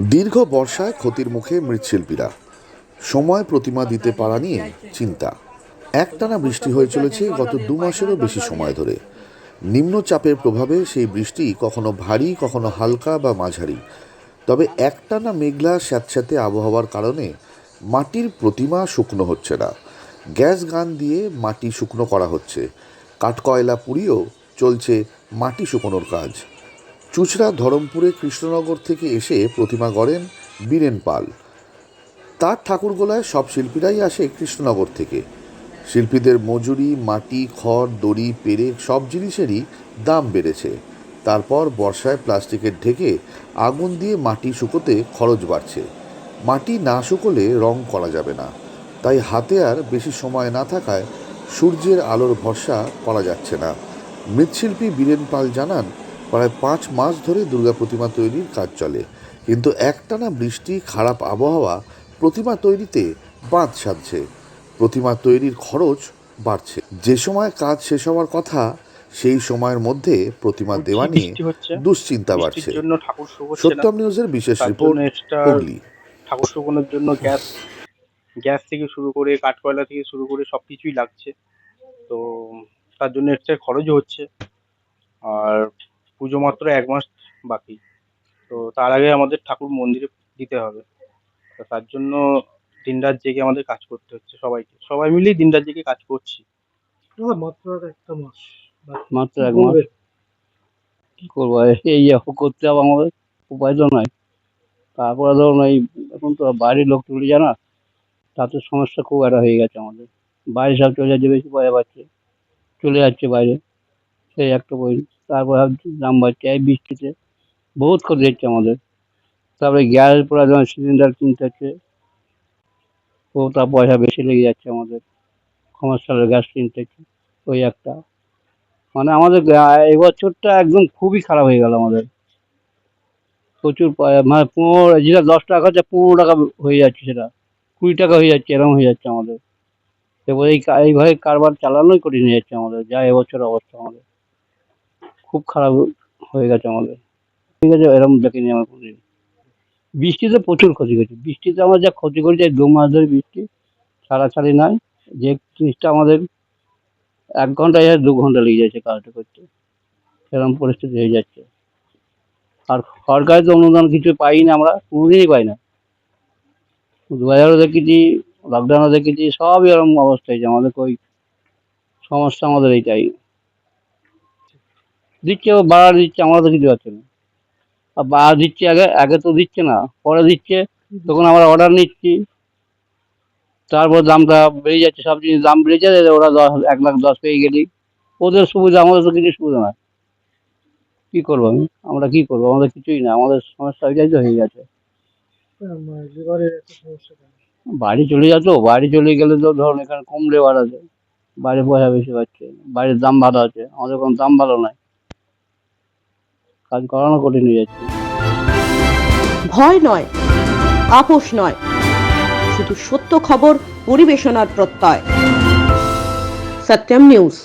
দীর্ঘ বর্ষায় ক্ষতির মুখে মৃৎশিল্পীরা। সময় প্রতিমা দিতে পারা নিয়ে চিন্তা। একটানা বৃষ্টি হয়ে চলেছে গত দু মাসেরও বেশি সময় ধরে। নিম্নচাপের প্রভাবে সেই বৃষ্টি কখনো ভারী, কখনো হালকা বা মাঝারি। তবে একটানা মেঘলা, স্যাঁতস্যাঁতে আবহাওয়ার কারণে মাটির প্রতিমা শুকনো হচ্ছে না। গ্যাস গান দিয়ে মাটি শুকনো করা হচ্ছে। কাঠকয়লা পুড়িয়েও চলছে মাটি শুকোনোর কাজ। চুচড়া ধরমপুরে কৃষ্ণনগর থেকে এসে প্রতিমা গড়েন বীরেন পাল। তার ঠাকুরগোলায় সব শিল্পীরাই আসে কৃষ্ণনগর থেকে। শিল্পীদের মজুরি, মাটি, খড়, দড়ি, পেরেক সব জিনিসেরই দাম বেড়েছে। তারপর বর্ষায় প্লাস্টিকের ঢেকে আগুন দিয়ে মাটি শুকোতে খরচ বাড়ছে। মাটি না শুকোলে রং করা যাবে না। তাই হাতে আর বেশি সময় না থাকায় সূর্যের আলোর ভরসা করা যাচ্ছে না। মৃৎশিল্পী বীরেন পাল জানান প্রায় পাঁচ মাস ধরে দুর্গা প্রতিমা তৈরির কাজ চলে। কিন্তু একটানা বৃষ্টি খারাপ আবহাওয়া প্রতিমা তৈরিতে বাঁধ সাধছে। প্রতিমা তৈরির খরচ বাড়ছে। যে সময় কাজ শেষ হওয়ার কথা সেই সময়ের মধ্যে প্রতিমা দেওয়া নিয়ে দুশ্চিন্তা বাড়ছে। সত্যম নিউজের বিশেষ রিপোর্ট হুগলি। ঠাকুর শুকোনোর জন্য গ্যাস গ্যাস থেকে শুরু করে কাঠকয়লা থেকে শুরু করে সব কিছুই লাগছে। তো তার জন্য এক্সট্রা খরচও হচ্ছে। আর পুজো মাত্র এক মাস বাকি। তো তার আগে আমাদের ঠাকুর মন্দিরে দিতে হবে। তো তার জন্য দিনরাত জেগে আমাদের কাজ করতে হচ্ছে সবাইকে। সবাই মিলেই দিনরাত জেগে কাজ করছি। মাত্র একটা মাস মাত্র এক মাস? কি করব? এই করতে হবে আমাদের। উপায় তো নাই। তারপরে ধরুন এই এখন তো বাইরের লোক তুলে যায় না তাতে সমস্যা খুব একটা হয়ে গেছে আমাদের। বাইরে সব চলে যাচ্ছে বেশি পয়সা পাচ্ছে চলে যাচ্ছে বাইরে। সেই একটা পয়েন্ট। তারপর দাম বাড়ছে এই বৃষ্টিতে। বহুত ক্ষতি হচ্ছে আমাদের। তারপরে গ্যাস পরে যখন সিলিন্ডার কিনতে হচ্ছে ওটা পয়সা বেশি লেগে যাচ্ছে আমাদের। কমার্শিয়াল গ্যাস কিনতে হচ্ছে, ওই একটা। মানে আমাদের গা- এই বছরটা একদম খুবই খারাপ হয়ে গেল আমাদের। প্রচুর মানে পনেরো, যেটা দশ টাকা হচ্ছে, পনেরো টাকা হয়ে যাচ্ছে সেটা। কুড়ি টাকা হয়ে যাচ্ছে, এরকম হয়ে যাচ্ছে আমাদের। এবার এই এইভাবে কারবার চালানোই কঠিন হয়ে যাচ্ছে আমাদের, যা এবছর অবস্থা আমাদের। খুব খারাপ হয়ে গেছে আমাদের। ঠিক আছে, এরকম দেখিনি আমার কোনোদিন বৃষ্টিতে প্রচুর ক্ষতি করছে বৃষ্টিতে আমার যা ক্ষতি করেছে দু মাস ধরে বৃষ্টি, ছাড়াছাড়ি নাই। যে জিনিসটা আমাদের এক ঘণ্টা যায়, দু ঘণ্টা লেগে যাচ্ছে কাজটা করতে। এরকম পরিস্থিতি হয়ে যাচ্ছে। আর সরকারের তো অনুদান কিছু পাই না আমরা, কোনোদিনই পাই না। দু হাজারও দেখেছি লকডাউনও দেখেছি, সবই এরকম অবস্থা হয়েছে। আমাদের কই সমস্যা আমাদের এইটাই। দিচ্ছে ও বাড়া দিচ্ছে, আমরা তো কিছু পাচ্ছি না। আর বাড়া দিচ্ছে আগে আগে তো দিচ্ছে না, পরে দিচ্ছে, তখন আমরা অর্ডার নিচ্ছি। তারপর দামটা বেড়ে যাচ্ছে, সব জিনিস দাম বেড়ে যাচ্ছে ওরা দশ, এক লাখ দশ পেয়ে গেলি। ওদের সুবিধা, আমাদের তো কিছু সুবিধা না কী করব আমি? আমরা কী করব? আমাদের কিছুই না, আমাদের সমস্যা ওইটাই তো হয়ে গেছে। বাড়ি চলে যেত বাড়ি চলে গেলে তো ধরুন এখানে কম লেবার আছে বাইরে পয়সা বেশি পাচ্ছে বাইরের দাম ভালো আছে, আমাদের কোনো দাম ভালো নাই। কাজ করানো কঠিন হয়ে যাচ্ছে। ভয় নয়, আপোষ নয়, শুধু সত্য খবর, পরিবেশনার প্রত্যয়। সত্যম নিউজ।